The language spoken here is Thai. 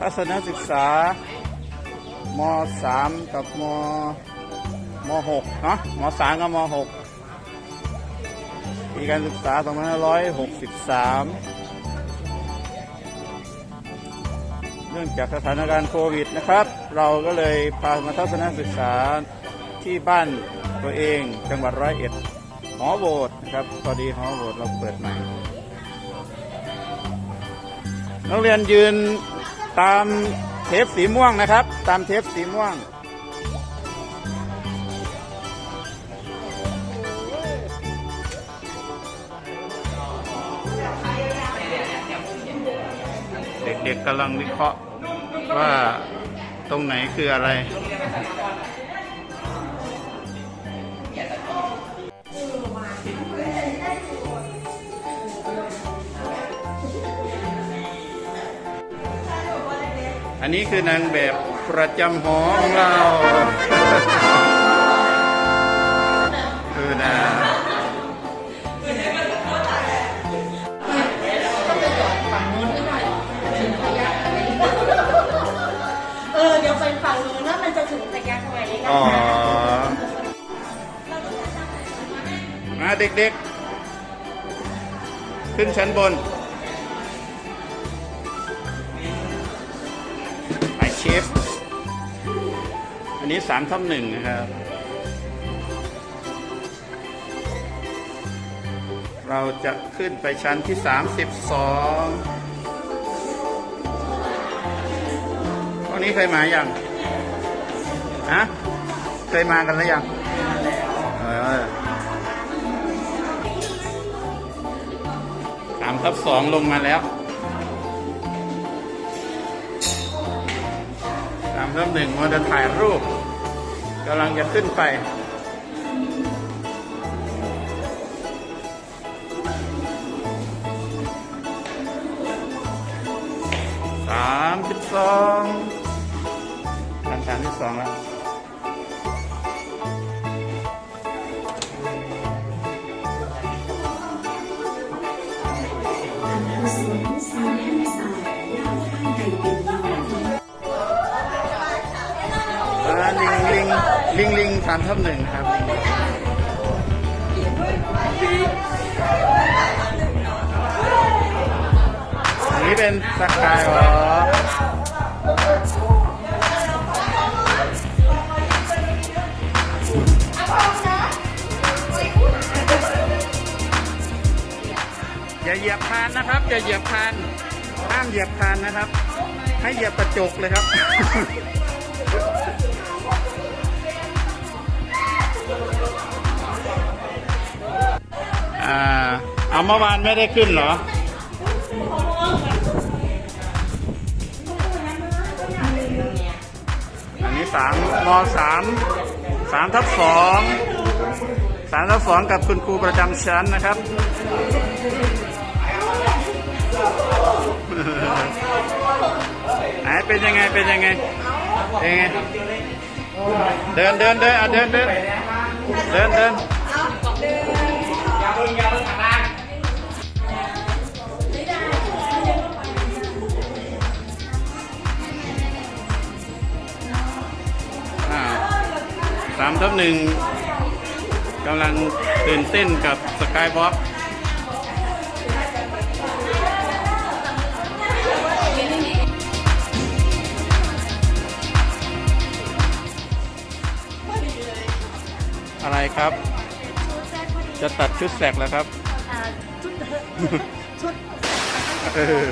ทัศนศึกษามสามกับมมหกเนาะมสามกับมหกปีการศึกษา 2563 นื่องจากสถานการณ์โควิดนะครับ เราก็เลยพามาทัศนศึกษาที่บ้านตัวเองจังหวัดร้อยเอ็ดหอโบสถ์นะครับพอดีหอโบสถ์เราเปิดใหม่นักเรียนยืนตามเทปสีม่วงนะครับ ตามเทปสีม่วงเด็กๆกำลังวิเคราะห์ ว่าตรงไหนคืออะไร อันนี้คือนางแบบประจำหอของเรา อ๋อ มาเด็กๆ ขึ้นชั้นบน หมายเชฟ อันนี้สามทับหนึ่งนะครับ เราจะขึ้นไปชั้นที่สามสิบสองวันนี้เคยมาอย่างฮะ เคยมากันหรือยังสามทับสองลงมาแล้วสามทับหนึ่งมันจะถ่ายรูปกำลังจะขึ้นไปสามสิบสองชั้นสามสิบสองแล้ว ลิงลิงสามทับหนึ่งครับอันนี้เป็นสกายวอล์กอย่าเหยียบคานนะครับอย่าเหยียบคานห้ามเหยียบคานนะครับ ให้เหยียบกระจกเลยครับ เอาเมื่อวานไม่ได้ขึ้นเหรอ อันนี้สามมสามสามทับสองสามทับสองกับคุณครูประจำชั้นนะครับ ไหนเป็นยังไงเป็นยังไงเป็นยังไง เดินเดินเดินอะเดินเดินเดินเดิน สามทับหนึ่งกำลังตื่นเต้นกับสกายบล็อกอะไรครับ จะตัดชุดแสกแล้วครับอ่าชุด ชุดเออ